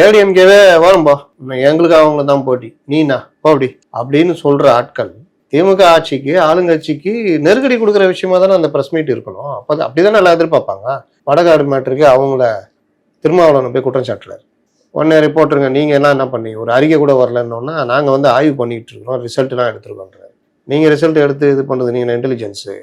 ஏடிஎம்கேவே வரும்பா. எங்களுக்கு அவங்கள தான் போட்டி. நீனா போடி. அப்படின்னு சொல்ற ஆட்கள் திமுக ஆட்சிக்கு ஆளுங்கட்சிக்கு நெருக்கடி கொடுக்குற விஷயமா தானே அந்த ப்ரெஸ் மீட் இருக்கணும். அப்போ அப்படிதானே நல்லா எதிர்பார்ப்பாங்க? வடகாடு மேட்டருக்கு அவங்கள திருமாவளவன் போய் குற்றம் சாட்டுறாரு உடனே ரிப்போர்ட்டருங்க நீங்கள் எல்லாம் என்ன பண்ணி ஒரு அறிக்கை கூட வரலன்னொன்னா நாங்கள் வந்து ஆய்வு பண்ணிகிட்டு இருக்கோம். ரிசல்ட்லாம் எடுத்துருக்கோன்றாரு நீங்கள் ரிசல்ட் எடுத்து இது பண்ணுறது நீங்கள் இன்டெலிஜென்ஸு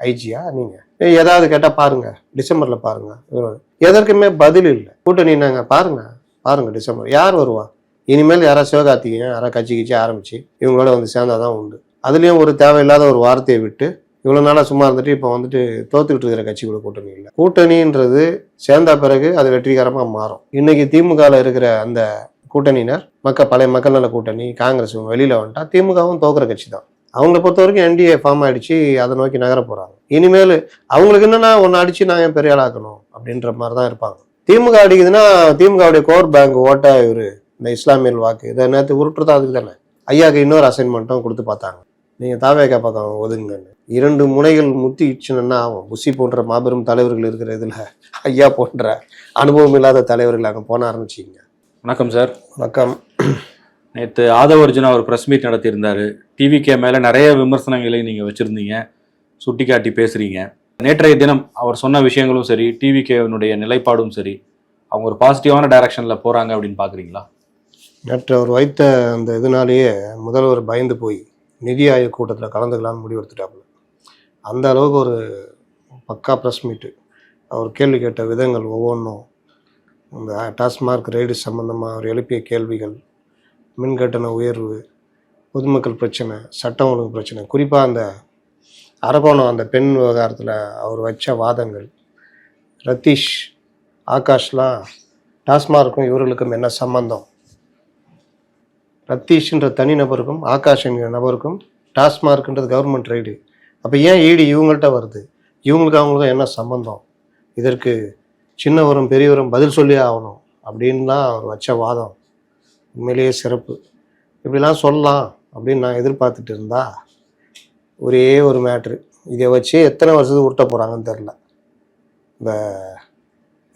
ஐஜியா நீங்கள் ஏதாவது கேட்டால் பாருங்கள் டிசம்பரில் பாருங்கள் எதற்குமே பதில் இல்லை. கூட்டணி நாங்கள் பாருங்கள் பாருங்க டிசம்பர். யார் வருவா? இனிமேல் யாரா சிவகார்த்திகேயன் யாரா கட்சி கிச்சி ஆரம்பிச்சு இவங்களோட வந்து சேர்ந்தாதான் உண்டு. அதுலேயும் ஒரு தேவையில்லாத ஒரு வார்த்தையை விட்டு இவ்வளோ நாளாக சும்மா இருந்துட்டு இப்போ வந்துட்டு தோத்துக்கிட்டு இருக்கிற கட்சி கூட கூட்டணி இல்லை. கூட்டணின்றது சேர்ந்த பிறகு அது வெற்றிகரமாக மாறும். இன்னைக்கு திமுகவில் இருக்கிற அந்த கூட்டணியினர் மக்கள் பழைய மக்கள் நல கூட்டணி காங்கிரஸ் வெளியில் வந்துட்டா திமுகவும் தோக்குற கட்சி தான். அவங்கள பொறுத்த வரைக்கும் என்டிஏ ஃபார்ம் ஆயிடுச்சு அதை நோக்கி நகர போகிறாங்க இனிமேல் அவங்களுக்கு என்னென்னா ஒன்று அடித்து நாங்கள் பெரிய ஆளாக்கணும் அப்படின்ற மாதிரி தான் இருப்பாங்க. திமுக அடிக்குதுன்னா திமுகவுடைய கோர் பேங்க் ஓட்டா இவரு இந்த இஸ்லாமியல் வாக்கு. இதை நேற்று உருட்டுறதா அதுக்கு தானே. ஐயாக்கு இன்னொரு அசைன்மெண்ட்டும் கொடுத்து பார்த்தாங்க. நீங்க தாவேக்கா பக்கம் ஒதுங்கன்னு இரண்டு முனைகள் முத்தி இச்சுன்னா ஆகும் புசி போன்ற மாபெரும் தலைவர்கள் இருக்கிற இதுல ஐயா போன்ற அனுபவம் இல்லாத தலைவர்கள் அங்கே போன ஆரம்பிச்சிங்க. வணக்கம் சார். வணக்கம். நேற்று ஆதவ அர்ஜுனா ஒரு ப்ரெஸ் மீட் நடத்தியிருந்தாரு. டிவிகே மேலே நிறைய விமர்சனங்களை நீங்கள் வச்சுருந்தீங்க. சுட்டிக்காட்டி பேசுகிறீங்க நேற்றைய தினம் அவர் சொன்ன விஷயங்களும் சரி டிவிகேனுடைய நிலைப்பாடும் சரி அவங்க ஒரு பாசிட்டிவான டைரக்ஷனில் போகிறாங்க அப்படின்னு பார்க்குறீங்களா நேற்று அவர் வைத்த அந்த இதனாலேயே முதல்வர் பயந்து போய் நிதி ஆயோக் கூட்டத்தில் கலந்துக்கலாம்னு முடிவெடுத்துட்டாப்புல அந்த அளவுக்கு ஒரு பக்கா ப்ரெஸ் மீட்டு அவர் கேள்வி கேட்ட விதங்கள் ஒவ்வொன்றும். இந்த டாஸ்மார்க் ரெய்டு சம்பந்தமாக அவர் எழுப்பிய கேள்விகள் மின் கட்டண உயர்வு பொதுமக்கள் பிரச்சனை சட்டம் ஒழுங்கு பிரச்சனை குறிப்பாக அந்த அரக்கோணம் அந்த பெண் விவகாரத்தில் அவர் வச்ச வாதங்கள். ரத்தீஷ் ஆகாஷ்லாம் டாஸ்மாருக்கும் இவர்களுக்கும் என்ன சம்பந்தம்? ரத்தீஷ்ன்ற தனிநபருக்கும் ஆகாஷ் என்கிற நபருக்கும் டாஸ்மார்க்ன்றது கவர்மெண்ட் ரைடு அப்போ ஏன் ஈடு இவங்கள்ட்ட வருது? இவங்களுக்கு அவங்களுக்கும் என்ன சம்பந்தம்? இதற்கு சின்னவரும் பெரியவரும் பதில் சொல்லி ஆகணும் அப்படின்லாம் அவர் வச்ச வாதம். உண்மையிலேயே சிறப்பு. இப்படிலாம் சொல்லலாம் அப்படின்னு நான் எதிர்பார்த்துட்டு இருந்தா ஒரே ஒரு மேட்ரு இதை வச்சு எத்தனை வருஷத்துக்கு உருட்ட போகிறாங்கன்னு தெரில இந்த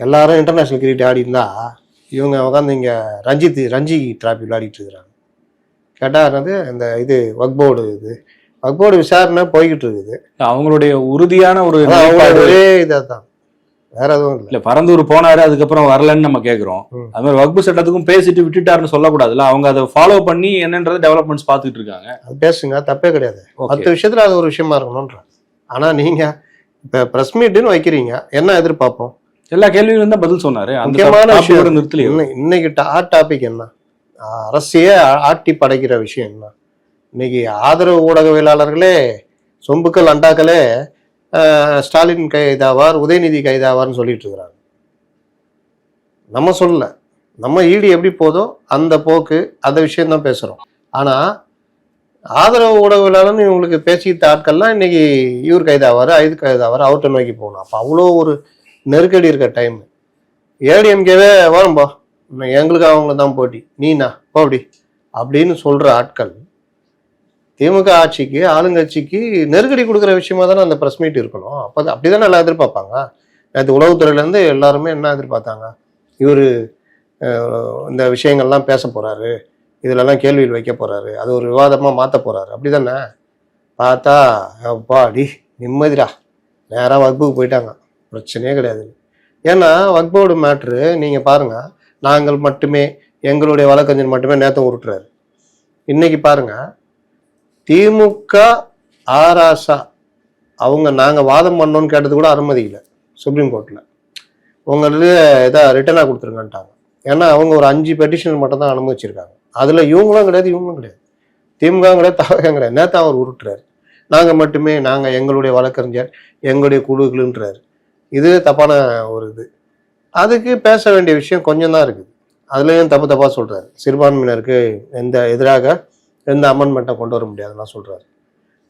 எல்லாரும் இன்டர்நேஷ்னல் கிரிக்கெட் ஆடி இருந்தா இவங்க உட்காந்து இங்கே ரஞ்சித் ரஞ்சி டிராபி விளையாடிட்டு இருக்கிறாங்க. கேட்டால் என்னது இந்த இது வக் போர்டு இது வக் போர்டு விசாரணை போய்கிட்டு இருக்குது. அவங்களுடைய உறுதியான ஒரு ஒரே இதாக தான் வேற எதுவும் இல்லை. இல்ல பரந்தூர் போனாரு அதுக்கப்புறம் வரலன்னு நம்ம கேக்குறோம். ம். அது மாதிரி வகுப்பு சட்டத்துக்கும் பேசிட்டு விட்டுட்டாருன்னு சொல்லக்கூடாதுல்ல? அவங்க அதை ஃபாலோ பண்ணி என்னன்றது டெவலப்மெண்ட்ஸ் பார்த்துட்டு இருக்காங்க. அது பேசுங்க தப்பே கிடையாது. மற்ற விஷயத்துல அது ஒரு விஷயமா இருக்கணும்ன்ற. ஆனா நீங்க இப்ப பிரஸ் மீட்னு வைக்கிறீங்க என்ன எதிர்பார்ப்போம்? எல்லா கேள்விகளும் தான் பதில் சொன்னாரு. முக்கியமான விஷயம் இன்னை- இன்னைக்கு ஹாட் டாபிக் என்ன? அரசையே ஆட்டி படைக்கிற விஷயம் என்ன? இன்னைக்கு ஆதரவு ஊடகவியலாளர்களே சொம்புக்கள் அண்டாக்களே ஸ்டாலின் கைதாவார் உதயநிதி கைதாவார்னு சொல்லிட்டு இருக்கிறாங்க நம்ம சொல்லல. நம்ம ஈடு எப்படி போதோ அந்த போக்கு அந்த விஷயம்தான் பேசுகிறோம் பேசுறோம். ஆனா ஆதரவு ஊடகவியலாளர்னு இவங்களுக்கு பேசிக்கிட்ட ஆட்கள்லாம் இன்னைக்கு இவர் கைதாவார் ஐது கைதாவார் அவர்கிட்ட நோக்கி போகணும். அப்போ அவ்வளோ ஒரு நெருக்கடி இருக்க டைம் ஏடிஎம்கேவே வரும்பா. எங்களுக்கு அவங்கள தான் போட்டி. நீனா அப்படி அப்படின்னு சொல்ற ஆட்கள் திமுக ஆட்சிக்கு ஆளுங்கட்சிக்கு நெருக்கடி கொடுக்குற விஷயமா தானே அந்த ப்ரெஸ் மீட் இருக்கணும். அப்போ அப்படி தானே எல்லாம் எதிர்பார்ப்பாங்க? நேற்று உளவுத்துறையிலேருந்து எல்லாருமே என்ன எதிர்பார்த்தாங்க? இவர் இந்த விஷயங்கள்லாம் பேச போகிறாரு இதுலலாம் கேள்வியில் வைக்க போகிறாரு அது ஒரு விவாதமாக மாற்ற அப்படி தானே பார்த்தா அப்பா அடி நிம்மதிடா. நேராக வகுப்புக்கு போயிட்டாங்க. பிரச்சனையே கிடையாது. ஏன்னா வக்போர்டு மேட்ரு நீங்கள் பாருங்கள் நாங்கள் மட்டுமே எங்களுடைய வழக்கறிஞர் மட்டுமே நேற்று உருட்டுறாரு. இன்றைக்கி பாருங்கள் திமுக ஆராசா அவங்க நாங்கள் வாதம் பண்ணோன்னு கேட்டது கூட அனுமதிக்கல சுப்ரீம் கோர்ட்டில் உங்களுக்கு இதை ரிட்டனாக கொடுத்துருங்கன்ட்டாங்க. ஏன்னா அவங்க ஒரு அஞ்சு பெட்டிஷன் மட்டும் தான் அனுமதிச்சிருக்காங்க அதில் இவங்களும் கிடையாது இவங்களும் கிடையாது. திமுக கிடையாது தவகம் கிடையாது. நேத்தா அவர் உருட்டுறாரு. நாங்கள் மட்டுமே நாங்கள் எங்களுடைய வழக்கறிஞர் எங்களுடைய குழுக்களுன்றாரு. இது தப்பான ஒரு இது. அதுக்கு பேச வேண்டிய விஷயம் கொஞ்சம் தான் இருக்குது. அதுலேயும் தப்பு தப்பாக சொல்கிறாரு சிறுபான்மையினருக்கு எந்த எதிராக எந்த அமெண்ட்மெண்ட்டை கொண்டு வர முடியாதுலாம் சொல்கிறாரு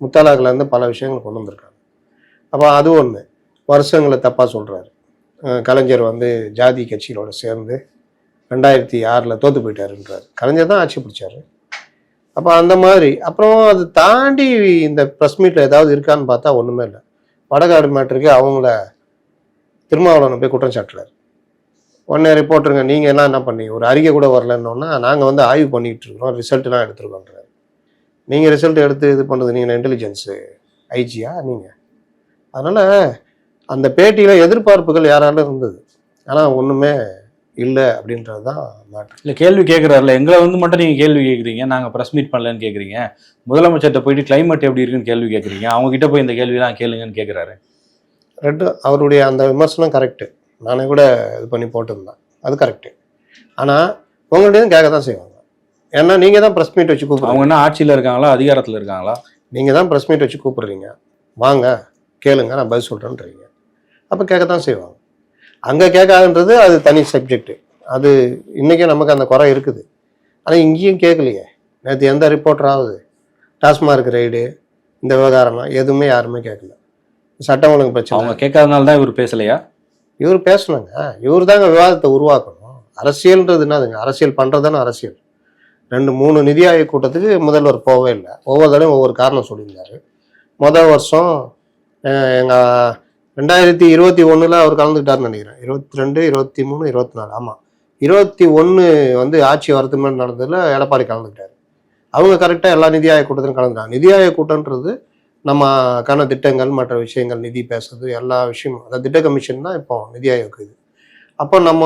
முத்தாலாக்லேருந்து பல விஷயங்கள் கொண்டு வந்திருக்காங்க. அப்போ அது ஒன்று வருஷங்களை தப்பாக சொல்கிறாரு கலைஞர் வந்து ஜாதி கட்சிகளோட சேர்ந்து ரெண்டாயிரத்தி ஆறில் தோற்று போயிட்டாருன்றார். கலைஞர் தான் ஆட்சி பிடிச்சாரு. அப்போ அந்த மாதிரி அப்புறம் அது தாண்டி இந்த ப்ரெஸ் மீட்டில் ஏதாவது இருக்கான்னு பார்த்தா ஒன்றுமே இல்லை. வடகாடு மேட்டருக்கு அவங்கள திருமாவளவனை போய் குற்றம் சாட்டுறாரு உடனே ரிப்போர்ட்டருங்க நீங்கள் எல்லாம் என்ன பண்ணி ஒரு அறிக்கை கூட வரலன்னொன்னா நாங்கள் வந்து ஆய்வு பண்ணிகிட்டு இருக்கிறோம். ரிசல்ட்லாம் எடுத்துருக்கோன்றார் நீங்கள் ரிசல்ட் எடுத்து இது பண்ணுறது நீங்கள் இன்டெலிஜென்ஸு ஐஜியா நீங்கள் அதனால் அந்த பேட்டியில் எதிர்பார்ப்புகள் யாராலும் இருந்தது? ஆனால் ஒன்றுமே இல்லை அப்படின்றது தான் மேட்ரு இல்ல கேள்வி கேட்கறாருல எங்களை வந்து மட்டும் நீங்க கேள்வி கேக்குறீங்க. நாங்க பிரஸ் மீட் பண்ணலன்னு கேக்குறீங்க. முதலமைச்சர்கிட்ட போயிட்டு கிளைமேட் எப்படி இருக்குன்னு கேள்வி கேக்குறீங்க. அவங்க கிட்ட போய் இந்த கேள்விலாம் கேளுங்கன்னு கேக்குறாரு. ரெண்டு அவருடைய அந்த விமர்சனம் கரெக்டு நானே கூட இது பண்ணி போட்டிருந்தேன். அது கரெக்டு ஆனால் உங்கள்கிட்ட கேட்க தான் செய்வாங்க. ஏன்னா நீங்கள் தான் ப்ரெஸ் மீட் வச்சு கூப்பிடுறீங்க. அவங்க என்ன ஆட்சியில இருக்காங்களா அதிகாரத்துல இருக்காங்களா? நீங்கள் தான் ப்ரெஸ் மீட் வச்சு கூப்பிடுறீங்க. வாங்க கேளுங்க நான் பதில் சொல்கிறேன்றீங்க அப்போ கேட்க தான் செய்வாங்க. அங்கே கேட்காதுன்றது அது தனி சப்ஜெக்ட் அது இன்றைக்கும் நமக்கு அந்த குறை இருக்குது. ஆனால் இங்கேயும் கேட்கலையே நேற்று எந்த ரிப்போர்ட்டர் ஆகுது டாஸ்மார்க் ரைடு இந்த விவகாரம்லாம் எதுவுமே யாருமே கேட்கல சட்டம் ஒழுங்கு பிரச்சனை. அவங்க கேட்காதனால தான் இவர் பேசலையா? இவர் பேசணுங்க. இவர் தாங்க விவாதத்தை உருவாக்கணும். அரசியல்ன்றது என்னதுங்க? அரசியல் பண்ணுறது அரசியல். ரெண்டு மூணு நிதி ஆயோக் கூட்டத்துக்கு முதல்வர் போகவே இல்லை. ஒவ்வொரு தடவையும் ஒவ்வொரு காரணம் சொல்லியிருந்தார். முதல் வருஷம் எங்கள் ரெண்டாயிரத்தி இருபத்தி ஒன்றில் அவர் கலந்துக்கிட்டாருன்னு நினைக்கிறேன். இருபத்தி ரெண்டு இருபத்தி மூணு இருபத்தி நாலு ஆமாம் இருபத்தி ஒன்று வந்து ஆட்சி வரதுக்கு முன்னாடி நடந்ததில் எடப்பாடி கலந்துக்கிட்டார். அவங்க கரெக்டாக எல்லா நிதி ஆயோக் கூட்டத்திலும் கலந்துட்டாங்க நிதி ஆயோக் கூட்டன்றது நம்ம காண திட்டங்கள் மற்ற விஷயங்கள் நிதி பேசுறது எல்லா விஷயமும். அதாவது திட்ட கமிஷன் தான் இப்போ நிதி ஆயோக் இது. அப்போ நம்ம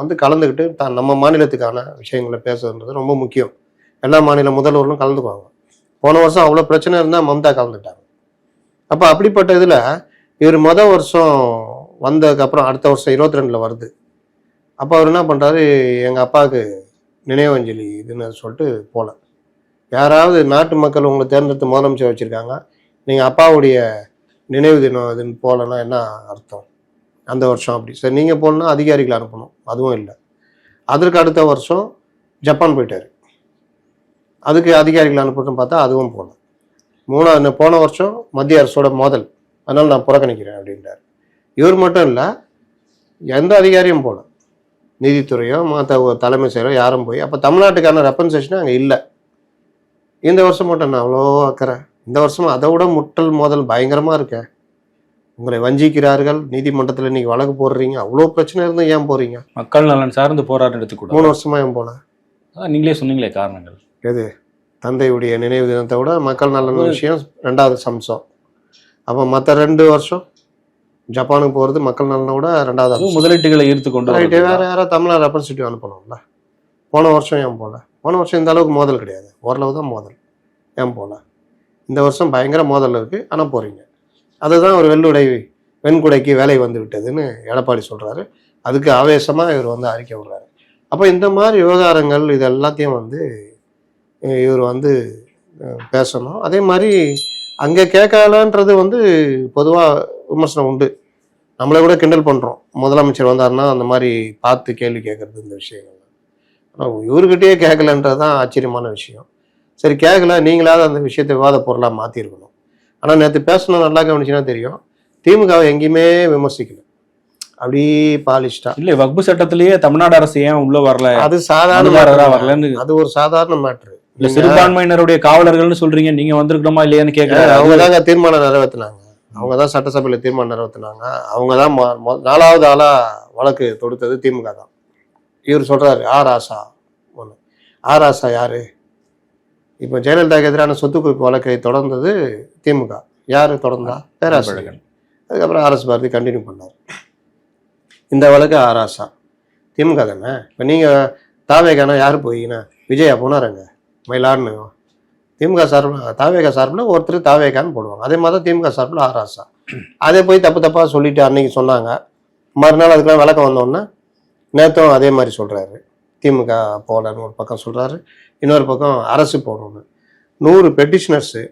வந்து கலந்துக்கிட்டு தான் நம்ம மாநிலத்துக்கான விஷயங்களை பேசுறது ரொம்ப முக்கியம். எல்லா மாநில முதல்வர்களும் கலந்துக்குவாங்க. போன வருஷம் அவ்வளோ பிரச்சனை இருந்தால் மம்தா கலந்துட்டாங்க அப்போ அப்படிப்பட்ட இதில் இவர் மொதல் வருஷம் வந்ததுக்கப்புறம் அடுத்த வருஷம் இருபத்தி ரெண்டில் வருது. அப்போ அவர் என்ன பண்ணுறாரு எங்கள் அப்பாவுக்கு நினைவஞ்சலி இதுன்னு சொல்லிட்டு போல. யாராவது நாட்டு மக்கள் உங்களை தேர்ந்தெடுத்து முதலமைச்சர் வச்சுருக்காங்க. நீங்கள் அப்பாவுடைய நினைவு தினம் இதுன்னு போகலன்னா என்ன அர்த்தம்? அந்த வருஷம் அப்படி. சரி நீங்கள் போகணுன்னா அதிகாரிகளை அனுப்பணும். அதுவும் இல்லை. அதற்கு அடுத்த வருஷம் ஜப்பான் போயிட்டார். அதுக்கு அதிகாரிகளை அனுப்பணும்னு பார்த்தா அதுவும் போகணும். மூணாவது போன வருஷம் மத்திய அரசோட மோதல். அதனால் நான் புறக்கணிக்கிறேன் அப்படின்றார். இவர் மட்டும் இல்லை எந்த அதிகாரியும் போகல. நீதித்துறையோ மற்ற தலைமை செயலோ யாரும் போய் அப்போ தமிழ்நாட்டுக்கான ரெப்பன்சேஷன் அங்கே இல்லை. இந்த வருஷம் மட்டும் நான் அவ்வளோ அக்கறை. இந்த வருஷம் அதை விட முட்டல் மோதல் பயங்கரமாக இருக்கேன் உங்களை வஞ்சிக்கிறார்கள் நீதிமன்றத்தில் இன்னைக்கு வழக்கு போடுறீங்க. அவ்வளோ பிரச்சனை இருந்தும் ஏன் போறீங்க? மக்கள் நலன் சார்ந்து போராட்டம் எடுத்துக்கூடாது. மூணு வருஷமா ஏன் போல? நீங்களே சொன்னீங்களே காரணங்கள். எது? தந்தையுடைய நினைவு தினத்தை விட மக்கள் நலன் விஷயம் ரெண்டாவது சம்சம். அப்போ மற்ற ரெண்டு வருஷம் ஜப்பானுக்கு போகிறது மக்கள் நலனை விட ரெண்டாவது. முதலீட்டுகளை ஈர்த்து கொண்டு ரைட்டு வேற யாராவது தமிழ்நாடு ரெப்ரஸன்டேட்டிவ் அனுப்பணும்ல. போன வருஷம் ஏன் போல? போன வருஷம் இந்த அளவுக்கு மோதல் கிடையாது. ஓரளவு தான் மோதல். ஏன் போல? இந்த வருஷம் பயங்கர மோதல் இருக்குது ஆனால் போகிறீங்க அதுதான் ஒரு வெள்ளுடை வெண்குடைக்கு வேலை வந்து விட்டதுன்னு எடப்பாடி சொல்கிறாரு அதுக்கு ஆவேசமாக இவர் வந்து அறிக்கை விடுறாரு. அப்போ இந்த மாதிரி விவகாரங்கள் இது எல்லாத்தையும் வந்து இவர் வந்து பேசணும். அதே மாதிரி அங்கே கேட்கலன்றது வந்து பொதுவாக விமர்சனம் உண்டு. நம்மளை கூட கிண்டல் பண்ணுறோம் முதலமைச்சர் வந்தாருன்னா அந்த மாதிரி பார்த்து கேள்வி கேட்கறது இந்த விஷயங்கள். ஆனால் இவர்கிட்டயே கேட்கலன்றது தான் ஆச்சரியமான விஷயம். சரி கேட்கல. நீங்களாவது அந்த விஷயத்தை விவாத பொருளாக மாற்றிருக்கணும் ஆனால் நேற்று பேசணும் நல்லா கவனிச்சுன்னா தெரியும். திமுகவை எங்கேயுமே விமர்சிக்கல. அப்படி பாலிஷ்டா. இல்ல வக்பு சட்டத்திலேயே தமிழ்நாடு அரசு ஏன் உள்ள வரல? அது சாதாரண. வரலன்னு. அது ஒரு சாதாரண மேட்ரு இல்ல சிறுபான்மையினருடைய காவலர்கள்னு சொல்றீங்க நீங்க வந்திருக்கணுமா இல்லையான்னு அவங்க கேட்கல தாங்க தீர்மானம் நிறைவேற்றினாங்க அவங்க தான் சட்டசபையில் தீர்மானம் நிறைவேற்றினாங்க அவங்க தான் நாலாவது ஆளா வழக்கு தொடுத்தது திமுக தான் இவர் சொல்றாரு ஆர் ஆசா ஒன்று ஆர் ஆசா யாரு? இப்போ ஜெயலலிதாவுக்கு எதிரான சொத்து குவிப்பு வழக்கை தொடர்ந்தது திமுக. யாரு தொடர்ந்தா? பேராசிரியர். அதுக்கப்புறம் ஆர்எஸ் பாரதி கண்டினியூ பண்ணார். இந்த வழக்கு ஆர் ஆசா திமுக தானே? இப்போ நீங்கள் தாவேகானா யார் போயிங்கன்னா விஜயா போனாருங்க. மயிலாடுன்னு. திமுக சார்பில் தாவேகா சார்பில் ஒருத்தர் தாவேகான்னு போடுவாங்க. அதே மாதிரி தான் திமுக சார்பில் ஆர் ஆசா அதே போய் தப்பு தப்பாக சொல்லிட்டு அன்னைக்கு சொன்னாங்க. மறுநாள் அதுக்கெல்லாம் விளக்கம் வந்தோடனே நேற்றும் அதே மாதிரி சொல்கிறாரு திமுக போகலன்னு ஒரு பக்கம் சொல்கிறாரு இன்னொரு பக்கம் அரசு போகணும்னு. நூறு பெட்டிஷனர்ஸு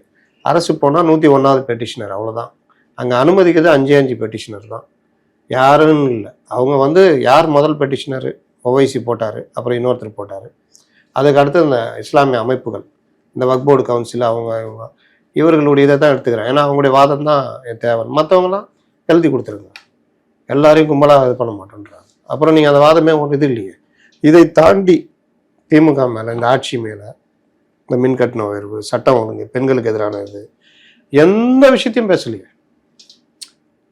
அரசு போனால் நூற்றி ஒன்றாவது பெட்டிஷனர் அவ்வளோதான் அங்கே அனுமதிக்கிறது அஞ்சு அஞ்சு பெட்டிஷனர் தான். யாருன்னு இல்லை. அவங்க வந்து யார் முதல் பெட்டிஷனர் ஒவைசி போட்டார் அப்புறம் இன்னொருத்தர் போட்டார். அதுக்கு அடுத்து இந்த இஸ்லாமிய அமைப்புகள் இந்த வக்போர்டு கவுன்சில் அவங்க இவங்க. இவர்களுடைய இதை தான் எடுத்துக்கிறேன் ஏன்னா அவங்களுடைய வாதம் தான் என் தேவை மற்றவங்களாம் எழுதி கொடுத்துருங்க எல்லாரையும் கும்பலாக இது பண்ண மாட்டேன்றாங்க. அப்புறம் நீங்கள் அந்த வாதமே ஒரு இது இல்லையே. இதை தாண்டி திமுக மேலே இந்த ஆட்சி மேலே இந்த மின் கட்டண உயர்வு சட்டம் ஒழுங்கு பெண்களுக்கு எதிரான இது எந்த விஷயத்தையும் பேசலையே.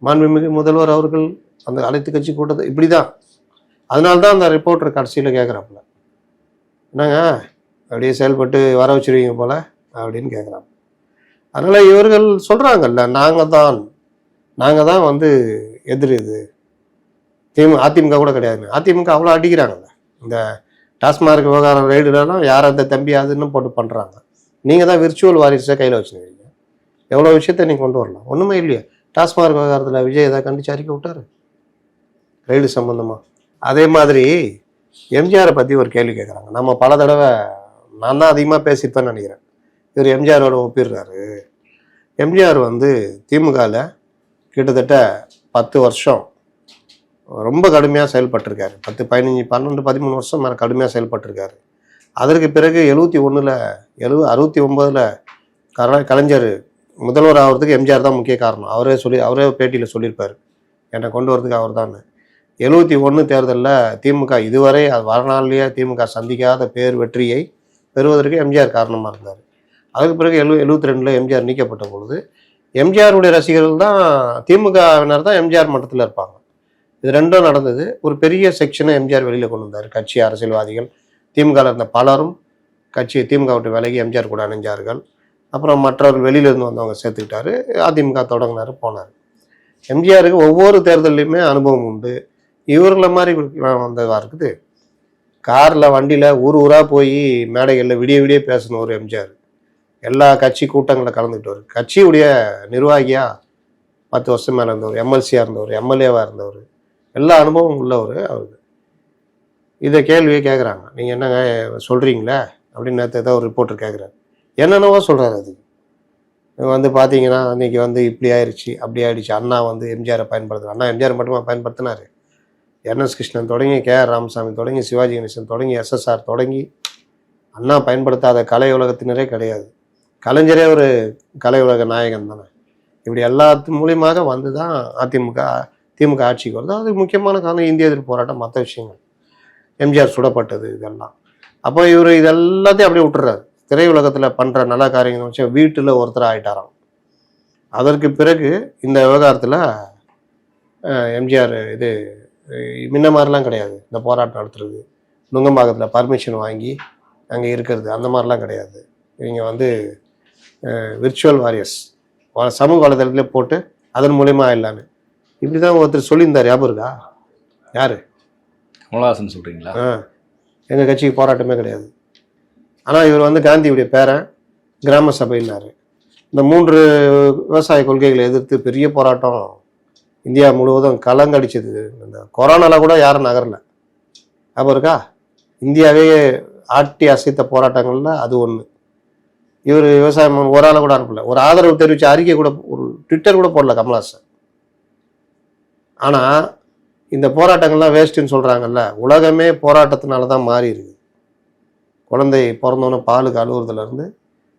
மாண்புமிகு முதல்வர் அவர்கள் அந்த அனைத்து கட்சி கூட்டத்தை இப்படி தான் அதனால தான் அந்த ரிப்போர்ட்டர் கடைசியில் கேட்குறாப்புல என்னங்க அப்படியே செயல்பட்டு வர வச்சுருவீங்க போல அப்படின்னு கேட்குறாங்க அதனால் இவர்கள் சொல்கிறாங்கல்ல நாங்கள் தான் நாங்கள் தான் வந்து எதிர் இது. திமுக அதிமுக கூட கிடையாதுங்க. அதிமுக அவ்வளோ அடிக்கிறாங்கல்ல. இந்த டாஸ்மார்க் விவகாரம் ரைடுலாம் யார் அந்த தம்பி அதுன்னு போட்டு பண்ணுறாங்க நீங்கள் தான் விர்ச்சுவல் வாரிசை கையில் வச்சுருக்கீங்க. எவ்வளோ விஷயத்த நீங்கள் கொண்டு வரலாம்? ஒன்றுமே இல்லையா. டாஸ்மார்க் விவகாரத்தில் விஜய் எதாவது கண்டிச்சு அறிக்கை விட்டாரு? ரைடு சம்மந்தமாக அதே மாதிரி எம்ஜிஆரை பற்றி ஒரு கேள்வி கேட்குறாங்க நம்ம பல தடவை நான் தான் அதிகமாக பேசியிருப்பேன்னு நினைக்கிறேன். இவர் எம்ஜிஆரோட ஒப்பிடுறாரு. எம்ஜிஆர் வந்து திமுகவில் கிட்டத்தட்ட பத்து வருஷம் ரொம்ப கடுமையாக செயல்பட்டிருக்காரு. பத்து பதினஞ்சு பன்னெண்டு பதிமூணு வருஷம் மேலே கடுமையாக செயல்பட்டிருக்காரு. அதற்கு பிறகு எழுபத்தி ஒன்றில் எழு அறுபத்தி ஒம்போதில் கர கலைஞர் முதல்வர் ஆகிறதுக்கு எம்ஜிஆர் தான் முக்கிய காரணம். அவரே சொல்லி அவரே பேட்டியில் சொல்லியிருப்பார். என்னை கொண்டு வரதுக்கு அவர் தான். எழுபத்தி ஒன்று தேர்தலில் திமுக இதுவரை அது வரநாள்லேயே திமுக சந்திக்காத பேர் வெற்றியை பெறுவதற்கு எம்ஜிஆர் காரணமாக இருந்தார். அதுக்கு பிறகு எழு எழுபத்தி ரெண்டில் எம்ஜிஆர் நீக்கப்பட்ட பொழுது எம்ஜிஆருடைய ரசிகர்கள் தான் திமுகவினர் தான் எம்ஜிஆர் மட்டத்தில் இருப்பாங்க. இது ரெண்டும் நடந்தது. ஒரு பெரிய செக்ஷனை எம்ஜிஆர் வெளியில் கொண்டு வந்தார். கட்சி அரசியல்வாதிகள் திமுகவில் இருந்த பலரும் கட்சி திமுக விட்டு விலகி எம்ஜிஆர் கூட அணிஞ்சார்கள் அப்புறம் மற்றவர்கள் வெளியிலேருந்து வந்தவங்க சேர்த்துக்கிட்டாரு. அதிமுக தொடங்கினார் போனார். எம்ஜிஆருக்கு ஒவ்வொரு தேர்தல்லையுமே அனுபவம் உண்டு. இவர்களை மாதிரி வந்ததாக இருக்குது. காரில் வண்டியில் ஊர் ஊராக போய் மேடைகளில் விடிய விடிய பேசணும் ஒரு எம்ஜிஆர். எல்லா கட்சி கூட்டங்களில் கலந்துக்கிட்டவர். கட்சியுடைய நிர்வாகியாக பத்து வருஷம் மேலே இருந்தவர். எம்எல்சியாக இருந்தவர் எம்எல்ஏவாக இருந்தவர். எல்லா அனுபவம் உள்ளவர் அவர். இதை கேள்வியே கேட்குறாங்க நீங்கள் என்னங்க சொல்கிறீங்களே அப்படின்னு நேற்று ஏதோ ஒரு ரிப்போர்ட்டர் கேட்குறாரு என்னென்னவோ சொல்கிறாரு அது. வந்து பார்த்தீங்கன்னா அன்றைக்கி வந்து இப்படி ஆயிடுச்சு அப்படி ஆயிடுச்சு. அண்ணா வந்து எம்ஜிஆரை பயன்படுத்துறாரு. அண்ணா எம்ஜிஆர் மட்டுமா பயன்படுத்தினார்? என்எஸ் கிருஷ்ணன் தொடங்கி கே ஆர் ராமசாமி தொடங்கி சிவாஜி கணேசன் தொடங்கி எஸ்எஸ்ஆர் தொடங்கி அண்ணா பயன்படுத்தாத கலை உலகத்தினரே கிடையாது. கலைஞரே ஒரு கலை உலக நாயகன் தானே. இப்படி எல்லாத்து மூலியமாக வந்து தான் அதிமுக திமுக ஆட்சிக்கு வருது. அது முக்கியமான காரணம் இந்திய எதிர்ப்பு போராட்டம் மற்ற விஷயங்கள். எம்ஜிஆர் சுடப்பட்டது இதெல்லாம். அப்போ இவர் இதெல்லாத்தையும் அப்படியே விட்டுறாரு. திரையுலகத்தில் பண்ணுற நல்ல காரியங்கள் வச்சு வீட்டில் ஒருத்தர் ஆகிட்டாராம் அதற்கு பிறகு இந்த விவகாரத்தில் எம்ஜிஆர் இது முன்ன மாதிரிலாம் கிடையாது. இந்த போராட்டம் நடத்துறது. நுங்கம்பாக்கத்தில் பர்மிஷன் வாங்கி அங்கே இருக்கிறது. அந்த மாதிரிலாம் கிடையாது. இவங்க வந்து விர்ச்சுவல் வாரியர்ஸ் சமூக வலைதளத்திலே போட்டு அதன் மூலயமா ஆயிடலான்னு இப்படி தான் ஒருத்தர் சொல்லியிருந்தார் ஞாபகம் இருக்கா? யார்? கமலஹாசன் சொல்றீங்களா? ஆ. எங்கள் கட்சிக்கு போராட்டமே கிடையாது. ஆனால் இவர் வந்து காந்தியுடைய பேரன் கிராம சபைன்னாரு இந்த மூன்று விவசாய கொள்கைகளை எதிர்த்து பெரிய போராட்டம் இந்தியா முழுவதும் கலங்கடிச்சது. இந்த கொரோனால கூட யாரும் நகரல. ஞாபகம் இருக்கா? இந்தியாவே ஆட்டி அசைத்த போராட்டங்கள்ல அது ஒன்று இவர் விவசாயம் ஒரு ஆளை கூட அனுப்பல. ஒரு ஆதரவு தெரிவிச்ச அறிக்கை கூட ஒரு ட்விட்டர் கூட போடல கமல்ஹாசன். ஆனால் இந்த போராட்டங்கள்லாம் வேஸ்ட்டுன்னு சொல்கிறாங்கல்ல உலகமே போராட்டத்தினால தான் மாறி இருக்குது குழந்தை பிறந்தோன்னே பாலுக்கு அழுகுறதுலேருந்து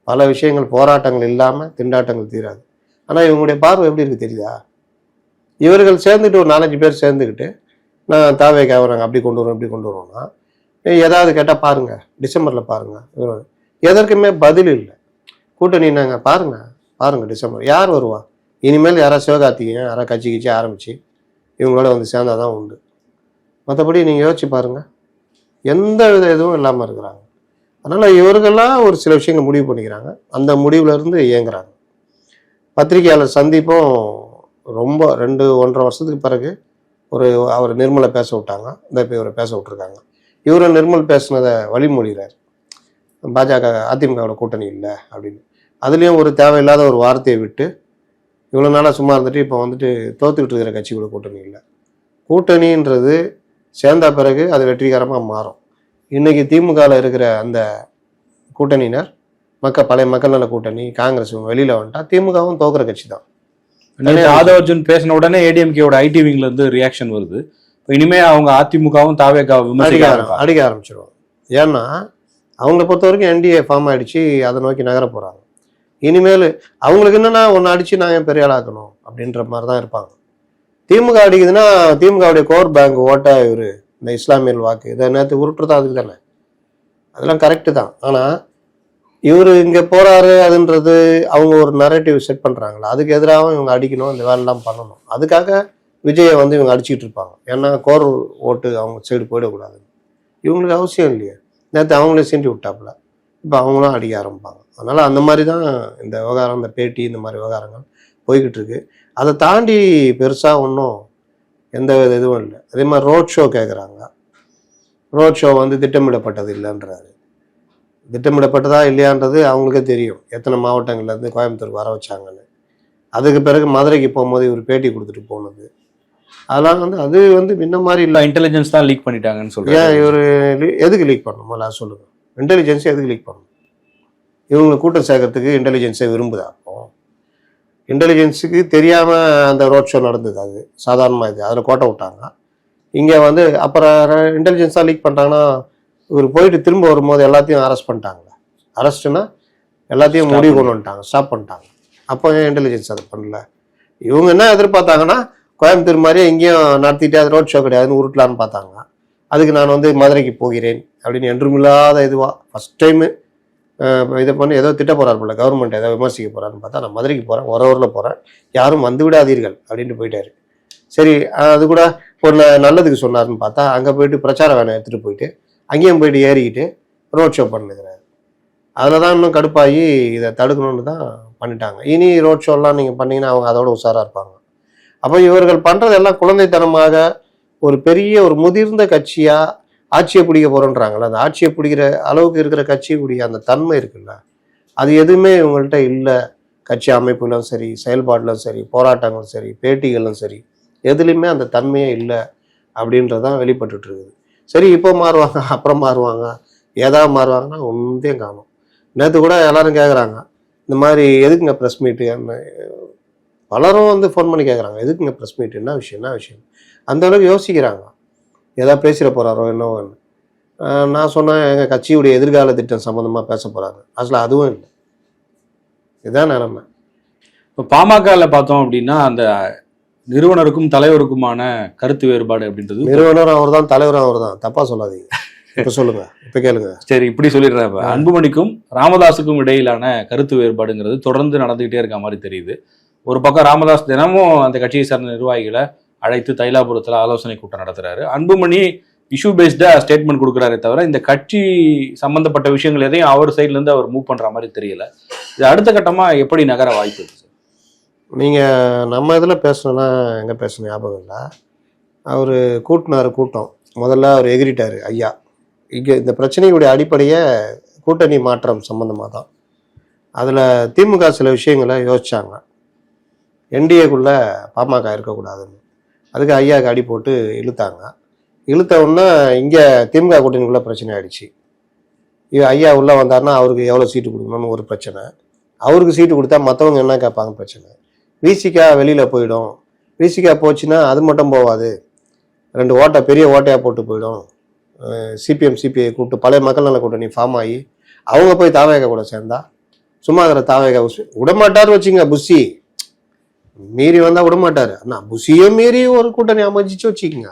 பல விஷயங்கள் போராட்டங்கள் இல்லாமல் திண்டாட்டங்கள் தீராது. ஆனால் இவங்களுடைய பார்வை எப்படி இருக்குது தெரியுதா? இவர்கள் சேர்ந்துட்டு ஒரு நாலஞ்சு பேர் சேர்ந்துக்கிட்டு நான் தாவேக்கு அவராங்க அப்படி கொண்டு வரோம் இப்படி கொண்டு வரோம்னா ஏதாவது கேட்டால் பாருங்கள் டிசம்பரில் பாருங்கள் எதற்குமே பதில் இல்லை. கூட்டணி நாங்கள் பாருங்கள் பாருங்கள் டிசம்பர். யார் வருவா? இனிமேல் யாராவது சிவகார்த்திகேயன் யாராவது கட்சி கிச்சி ஆரம்பித்து இவங்களோட வந்து சேர்ந்தாதான் உண்டு. மற்றபடி நீங்கள் யோசிச்சு பாருங்கள் எந்த வித இதுவும் இல்லாமல் இருக்கிறாங்க. அதனால் இவர்கள்லாம் ஒரு சில விஷயங்கள் முடிவு பண்ணிக்கிறாங்க. அந்த முடிவுலேருந்து இயங்குறாங்க. பத்திரிகையாளர் சந்திப்பும் ரொம்ப ரெண்டு ஒன்றரை வருஷத்துக்கு பிறகு ஒரு அவர் நிர்மலை பேச விட்டாங்க. இந்த இப்போ இவரை பேச விட்டுருக்காங்க. இவரை நிர்மல் பேசுனதை வழிமொழிகிறார் பாஜக அதிமுகவோட கூட்டணி இல்லை அப்படின்னு. அதுலேயும் ஒரு தேவையில்லாத ஒரு வார்த்தையை விட்டு இவ்வளோ நாளாக சும்மா இருந்துட்டு இப்போ வந்துட்டு தோத்துக்கிட்டு இருக்கிற கட்சிகளோட கூட்டணி இல்லை. கூட்டணின்றது சேர்ந்த பிறகு அது வெற்றிகரமாக மாறும். இன்னைக்கு திமுகவில் இருக்கிற அந்த கூட்டணியினர் மக்கள் பழைய மக்கள் நல கூட்டணி காங்கிரஸ் வெளியில் வந்துட்டா திமுகவும் தோக்குற கட்சி தான் அர்ஜுன் பேசின உடனே ஏடிஎம்கேவோட ஐடி விங்ல இருந்து ரியாக்ஷன் வருது. இப்ப இனிமே அவங்க அதிமுகவும் தாவேகா அடிக்க விமர்சிக்க. அடிக்க ஆரம்பிச்சிருவாங்க. ஏன்னா அவங்கள பொறுத்த வரைக்கும் என்டிஏ ஃபார்ம் ஆயிடுச்சு. அதை நோக்கி நகர போகிறாங்க இனிமேல் அவங்களுக்கு என்னன்னா ஒன்று அடித்து நான் ஏன் பெரிய ஆளாக்கணும்? அப்படின்ற மாதிரி தான் இருப்பாங்க. திமுக அடிக்குதுன்னா திமுகவுடைய கோர் பேங்க் ஓட்டா இவர் இந்த இஸ்லாமியல் வாக்கு இதை நேற்று உருட்டுறது அதுக்கு தானே. அதெல்லாம் கரெக்டு தான். ஆனால் இவர் இங்கே போகிறாரு அதுன்றது அவங்க ஒரு நரேட்டிவ் செட் பண்ணுறாங்களா அதுக்கு எதிராகவும் இவங்க அடிக்கணும் இந்த வேலைலாம் பண்ணணும். அதுக்காக விஜயை வந்து இவங்க அடிச்சிட்டு இருப்பாங்க. ஏன்னா கோர் ஓட்டு அவங்க சைடு போயிடக்கூடாது இவங்களுக்கு அவசியம் இல்லையே. நேற்று அவங்களே சீண்டி விட்டாப்புல. இப்போ அவங்களும் அடிக்க ஆரம்பிப்பாங்க. அதனால அந்த மாதிரி தான் இந்த விவகாரம் இந்த பேட்டி இந்த மாதிரி விவகாரங்கள் போய்கிட்டு இருக்கு அதை தாண்டி பெருசாக ஒன்றும் எந்த வித இதுவும் இல்லை. அதே மாதிரி ரோட் ஷோ கேட்குறாங்க ரோட் ஷோ வந்து திட்டமிடப்பட்டது இல்லைன்றாரு. திட்டமிடப்பட்டதா இல்லையான்றது அவங்களுக்கே தெரியும். எத்தனை மாவட்டங்கள்ல இருந்து கோயம்புத்தூருக்கு வர வச்சாங்கன்னு. அதுக்கு பிறகு மதுரைக்கு போகும்போது இவர் பேட்டி கொடுத்துட்டு போனது. அதெல்லாம் வந்து அது வந்து முன்ன மாதிரி இல்லை. இன்டெலிஜென்ஸ் தான் லீக் பண்ணிட்டாங்கன்னு ஏன் சொல்றேன் இவர் எதுக்கு லீக் பண்ணணும்? முதல்ல அதை சொல்லுங்க. இன்டெலிஜென்ஸ் எதுக்கு லீக் பண்ணணும்? இவங்களை கூட்டம் சேர்க்கறதுக்கு இன்டெலிஜென்ஸை விரும்புதா? அப்போ இன்டெலிஜென்ஸுக்கு தெரியாம அந்த ரோட் ஷோ நடந்தது அது. சாதாரணமாக இது. அதில் கோட்டை விட்டாங்க. இங்கே வந்து அப்புறம் இன்டெலிஜென்ஸாக லீக் பண்ணிட்டாங்கன்னா இவர் போயிட்டு திரும்ப வரும்போது எல்லாத்தையும் அரெஸ்ட் பண்ணிட்டாங்களே. அரெஸ்ட்னா எல்லாத்தையும் முடிவு கொண்டு வந்துட்டாங்க. ஸ்டாப் பண்ணிட்டாங்க. அப்போ ஏன் இன்டெலிஜென்ஸ் அதை பண்ணல? இவங்க என்ன எதிர்பார்த்தாங்கன்னா கோயம்புத்தூர் மாதிரியே எங்கேயும் நடத்திட்டு அது ரோட் ஷோ கிடையாதுன்னு உருட்டலான்னு பார்த்தாங்க. அதுக்கு நான் வந்து மதுரைக்கு போகிறேன் அப்படின்னு என்றுமில்லாத இதுவா. ஃபஸ்ட் டைமு இதை பண்ணி ஏதோ திட்ட போகிறார் போல கவர்மெண்ட் ஏதோ விமர்சிக்க போகிறாருன்னு பார்த்தா நான் மதுரைக்கு போகிறேன் ஒரு ஊரில் போகிறேன் யாரும் வந்து விடாதீர்கள் அப்படின்ட்டு போயிட்டாரு. சரி அது கூட ஒரு ந- நல்லதுக்கு சொன்னாருன்னு பார்த்தா அங்கே போயிட்டு பிரச்சார வேனை எடுத்துகிட்டு போயிட்டு அங்கேயும் போயிட்டு ஏறிக்கிட்டு ரோட் ஷோ பண்ணுகிறாரு அதில் தான் இன்னும் கடுப்பாகி இதை தடுக்கணும்னு தான் பண்ணிட்டாங்க. இனி ரோட் ஷோலாம் நீங்கள் பண்ணிங்கன்னா அவங்க அதோட உஷாராக இருப்பாங்க. அப்போ இவர்கள் பண்ணுறதெல்லாம் குழந்தைத்தனமாக ஒரு பெரிய ஒரு முதிர்ந்த கட்சியாக ஆட்சியை பிடிக்க போகிறோன்றாங்களே அந்த ஆட்சியை பிடிக்கிற அளவுக்கு இருக்கிற கட்சியுடைய அந்த தன்மை இருக்குல்ல அது எதுவுமே இவங்கள்ட்ட இல்லை. கட்சி அமைப்புகளும் சரி செயல்பாட்டிலும் சரி போராட்டங்களும் சரி பேட்டிகளும் சரி எதுலேயுமே அந்த தன்மையே இல்லை அப்படின்றதான் வெளிப்பட்டுட்டு இருக்குது. சரி இப்போ மாறுவாங்க அப்புறம் மாறுவாங்க ஏதாவது மாறுவாங்கன்னா ஒன்றையும் காணும். நேற்று கூட எல்லாரும் கேட்குறாங்க இந்த மாதிரி எதுக்குங்க ப்ரெஸ் மீட்டு பலரும் வந்து ஃபோன் பண்ணி கேட்குறாங்க எதுக்குங்க ப்ரெஸ் மீட் என்ன விஷயம் என்ன விஷயம்? அந்த அளவுக்கு யோசிக்கிறாங்க. ஏதாவது பேசிட போகிறாரோ என்னவோன்னு ஆஹ் நான் சொன்னேன் எங்கள் கட்சியுடைய எதிர்கால திட்டம் சம்மந்தமாக பேச போகிறாங்க அசல அதுவும் இல்லை. இதுதான் நிலைமை. இப்போ பாமகல பார்த்தோம் அப்படின்னா அந்த நிறுவனருக்கும் தலைவருக்குமான கருத்து வேறுபாடு அப்படின்றது நிறுவனரும் அவர் தான் தலைவரும் அவர் தான் தப்பாக சொல்லாதீங்க. இப்போ சொல்லுங்க இப்போ கேளுங்க. சரி இப்படி சொல்லிடுறேன் இப்ப. அன்புமணிக்கும் ராமதாஸுக்கும் இடையிலான கருத்து வேறுபாடுங்கிறது தொடர்ந்து நடந்துகிட்டே இருக்க மாதிரி தெரியுது. ஒரு பக்கம் ராமதாஸ் தினமும் அந்த கட்சியை சார்ந்த நிர்வாகிகளை அழைத்து தைலாபுரத்தில் ஆலோசனை கூட்டம் நடத்துகிறாரு அன்புமணி இஷ்யூ பேஸ்டாக ஸ்டேட்மெண்ட் கொடுக்குறாரே தவிர இந்த கட்சி சம்மந்தப்பட்ட விஷயங்கள் எதையும் அவர் சைட்லேருந்து அவர் மூவ் பண்ணுற மாதிரி தெரியல. இது அடுத்த கட்டமாக எப்படி நகர வாய்ப்பு இருக்குது சார் நீங்கள் நம்ம இதில் பேசணும்னா எங்கே பேசணும் ஞாபகம் இல்லை. அவர் கூட்டினார் கூட்டம். முதல்ல அவர் எகிரிட்டார் ஐயா. இங்கே இந்த பிரச்சனையுடைய அடிப்படையை கூட்டணி மாற்றம் சம்மந்தமாக தான் அதில் திமுக சில விஷயங்களை யோசித்தாங்க என்டிஏக்குள்ளே பாமக இருக்கக்கூடாதுன்னு. அதுக்கு ஐயாவுக்கு அடி போட்டு இழுத்தாங்க. இழுத்தவுடனே இங்கே திமுக கூட்டணிக்குள்ளே பிரச்சனை ஆயிடுச்சு. இது ஐயா உள்ளே வந்தாருன்னா அவருக்கு எவ்வளோ சீட்டு கொடுக்கணும்னு ஒரு பிரச்சனை. அவருக்கு சீட்டு கொடுத்தா மற்றவங்க என்ன கேட்பாங்க பிரச்சனை. விசிகா வெளியில் போயிடும். விசிகா போச்சுன்னா அது மட்டும் போகாது ரெண்டு ஓட்டை பெரிய ஓட்டையாக போட்டு போயிடும். சிபிஎம் சிபிஐ கூப்பிட்டு பழைய மக்கள் நல கூட்டணி ஃபார்ம் ஆகி அவங்க போய் தாவேகா கூட சேர்ந்தா சும்மா அதில் தாவேகா விடமாட்டார் வச்சுங்க புஷி மீறி வந்தால் விட மாட்டார். அண்ணா புஷியும் மீறி ஒரு கூட்டணி அமைச்சிச்சு வச்சுக்கோங்க.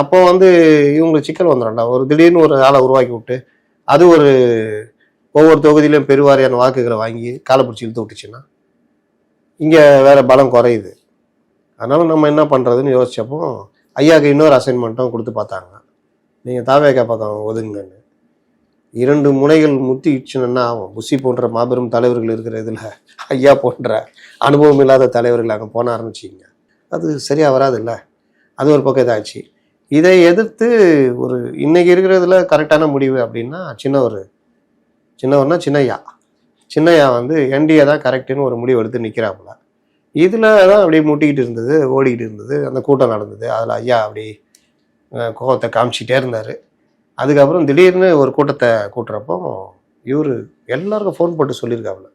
அப்போ வந்து இவங்களுக்கு சிக்கல் வந்துடும்டா ஒரு திடீர்னு ஒரு ஆளை உருவாக்கி விட்டு அது ஒரு ஒவ்வொரு தொகுதியிலும் பெருவாரியான வாக்குகளை வாங்கி காலை பிடிச்சி இழுத்து விட்டுச்சுன்னா இங்கே வேற பலம் குறையுது. அதனால் நம்ம என்ன பண்ணுறதுன்னு யோசிச்சப்போ ஐயாவுக்கு இன்னொரு அசைன்மெண்ட்டும் கொடுத்து பார்த்தாங்க. நீங்கள் தாவேக்கா பக்கம் ஒதுங்கன்னு இரண்டு முனைகள் முத்தி இச்சுன்னா ஆகும் புஷி போன்ற மாபெரும் தலைவர்கள் இருக்கிற இதில் ஐயா போன்ற அனுபவம் இல்லாத தலைவர்கள் அங்கே போன ஆரம்பிச்சிங்க அது சரியாக வராதுல்ல. அது ஒரு பக்கம் இதாச்சு. இதை எதிர்த்து ஒரு இன்னைக்கு இருக்கிறதுல கரெக்டான முடிவு அப்படின்னா சின்னவர். சின்னவர்னா சின்னையா. சின்னையா வந்து என்டிஏ தான் கரெக்டுன்னு ஒரு முடிவு எடுத்து நிற்கிறாப்புல இதில் தான் அப்படியே முட்டிக்கிட்டு இருந்தது ஓடிக்கிட்டு இருந்தது அந்த கூட்டம் நடந்தது. அதில் ஐயா அப்படி கோபத்தை காமிச்சிட்டே இருந்தார். அதுக்கப்புறம் திடீர்னு ஒரு கூட்டத்தை கூட்டுறப்போ இவர் எல்லாருக்கும் ஃபோன் போட்டு சொல்லியிருக்காப்புல.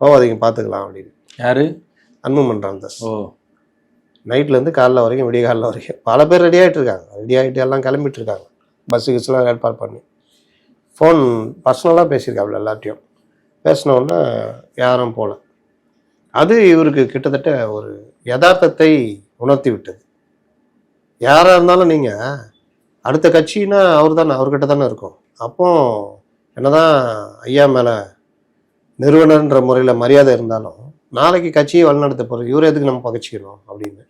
போவாதீங்க பார்த்துக்கலாம் அப்படின்னு. யாரு? அன்புமன் ராமதாஸ். ஓ. நைட்லேருந்து காலைல வரைக்கும் விடிய காலைல வரைக்கும். பல பேர் ரெடி ஆகிட்டு இருக்காங்க ரெடி ஆகிட்டு எல்லாம் கிளம்பிட்டு இருக்காங்க பஸ்ஸு கிஸ்லாம் ஏற்பாடு பண்ணி. ஃபோன் பர்சனலாக பேசியிருக்காப்புல எல்லாத்தையும் பேசின உடனே யாரும் போகல அது இவருக்கு கிட்டத்தட்ட ஒரு யதார்த்தத்தை உணர்த்தி விட்டது. யாராக இருந்தாலும் நீங்கள் அடுத்த கட்சின்னா அவர் தானே அவர்கிட்ட தானே இருக்கும். அப்போ என்னதான் ஐயா மேலே நிறுவனர்ன்ற முறையில் மரியாதை இருந்தாலும் நாளைக்கு கட்சியை வழிநடத்த போகிற இவரை எதுக்கு நம்ம பகச்சிக்கிறோம் அப்படின்னு.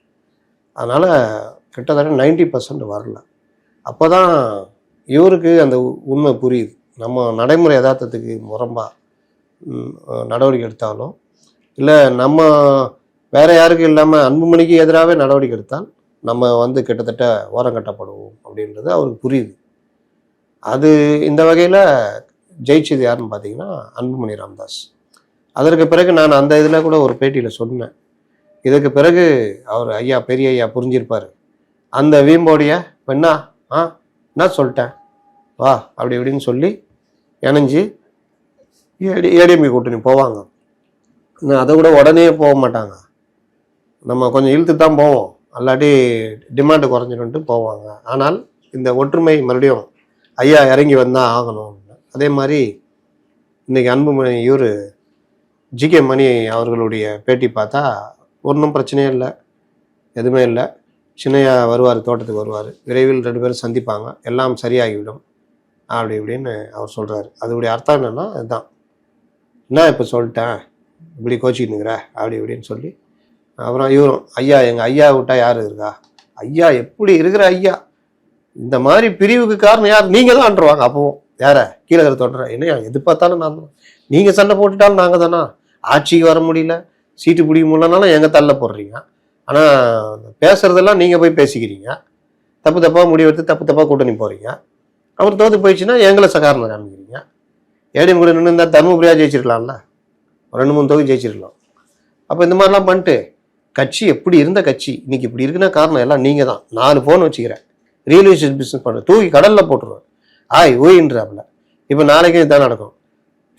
அதனால் கிட்டத்தட்ட நைன்டி பர்சன்ட் வரல. அப்போ தான் இவருக்கு அந்த உண்மை புரியுது. நம்ம நடைமுறை யதார்த்தத்துக்கு முரம்பாக நடவடிக்கை எடுத்தாலும் இல்லை நம்ம வேற யாருக்கும் இல்லாமல் அன்புமணிக்கு எதிராகவே நடவடிக்கை எடுத்தால் நம்ம வந்து கிட்டத்தட்ட ஓரங்கட்டப்படுவோம் அப்படின்றது அவருக்கு புரியுது. அது இந்த வகையில் ஜெயிச்சது யாருன்னு பார்த்தீங்கன்னா அன்புமணி ராம்தாஸ். அதற்கு பிறகு நான் அந்த இதில் கூட ஒரு பேட்டியில் சொன்னேன். இதுக்கு பிறகு அவர் ஐயா பெரிய ஐயா புரிஞ்சிருப்பார். அந்த வீம்போடைய பெண்ணா ஆ நான் சொல்லிட்டேன்? வா அப்படி இப்படின்னு சொல்லி இணைஞ்சு ஏடி ஏடிஎம்பி கூட்டணி போவாங்க. அதை விட உடனே போக மாட்டாங்க. நம்ம கொஞ்சம் இழுத்து தான் போவோம். அல்லாட்டி டிமாண்டு குறைஞ்சிடும்ட்டு போவாங்க. ஆனால் இந்த ஒற்றுமை மறுபடியும் ஐயா இறங்கி வந்தால் ஆகணும். அதே மாதிரி இன்னைக்கு அன்புமணி இவர் ஜிகே மணி அவர்களுடைய பேட்டி பார்த்தா ஒன்றும் பிரச்சனையே இல்லை எதுவுமே இல்லை. சின்னையா வருவார் தோட்டத்துக்கு வருவார். விரைவில் ரெண்டு பேரும் சந்திப்பாங்க. எல்லாம் சரியாகிவிடும். அப்படி இப்படின்னு அவர் சொல்கிறாரு அதோடைய அர்த்தம் என்னென்னா இதுதான் என்ன இப்போ சொல்லிட்டேன்? இப்படி கோச்சிக்கிட்டுங்கிற அப்படி இப்படின்னு சொல்லி அப்புறம் இவரும் ஐயா எங்கள் ஐயா விட்டா யார் இருக்கா? ஐயா எப்படி இருக்கிற ஐயா? இந்த மாதிரி பிரிவுக்கு காரணம் யார்? நீங்கள் தான் அன்றுவாங்க. அப்பவும் யார? கீழே இருக்கிற தோன்ற என்னையா எது பார்த்தாலும் நான் தான். நீங்கள் சண்டை போட்டுட்டாலும் நாங்கள் தானா? ஆட்சிக்கு வர முடியல. சீட்டு பிடிக்க முடியலனாலும் எங்கள் தள்ள போடுறீங்க? ஆனால் பேசுறதெல்லாம் நீங்கள் போய் பேசிக்கிறீங்க. தப்பு தப்பாக முடிவெடுத்து தப்பு தப்பாக கூட்டணி போகிறீங்க அவர் தோத்து போயிடுச்சுன்னா எங்களை சகாரணம் காமிக்கிறீங்க. ஏடிஎம் கூட நின்று இருந்தால் தருமபுரியாக ஜெயிச்சிருக்கலாம்ல. ஒரு ரெண்டு மூணு தொகுதி ஜெயிச்சிருக்கலாம். அப்போ இந்த மாதிரிலாம் பண்ணிட்டு கட்சி எப்படி இருந்த கட்சி இன்னைக்கு இப்படி இருக்குன்னா காரணம் எல்லாம் நீங்கள் தான் நாலு ஃபோன் வச்சுக்கிறேன். ரியல் எஸ்டேட் பிஸ்னஸ் பண்ணுறேன் தூக்கி கடலில் போட்டுருவேன். ஆய் ஓயின்றாப்புல. இப்போ நாளைக்கும் இதுதான் நடக்கும்.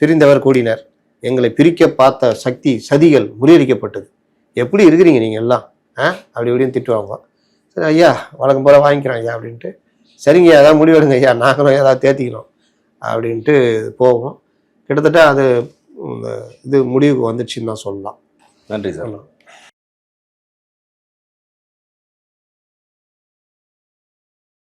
பிரிந்தவர் கூடினர். எங்களை பிரிக்க பார்த்த சக்தி சதிகள் முறியடிக்கப்பட்டது. எப்படி இருக்கிறீங்க நீங்கள் எல்லாம்? ஆ? அப்படி இப்படின்னு திட்டுவாங்க. சரி ஐயா வழக்கம் போல வாங்கிக்கிறோம் ஐயா அப்படின்ட்டு. சரிங்க ஏதாவது முடிவெடுங்க ஐயா. நாங்களும் ஏதாவது தேத்திக்கிறோம் அப்படின்ட்டு போவோம். கிட்டத்தட்ட அது இந்த இது முடிவுக்கு வந்துச்சுன்னு தான் சொல்லலாம். நன்றி சார்.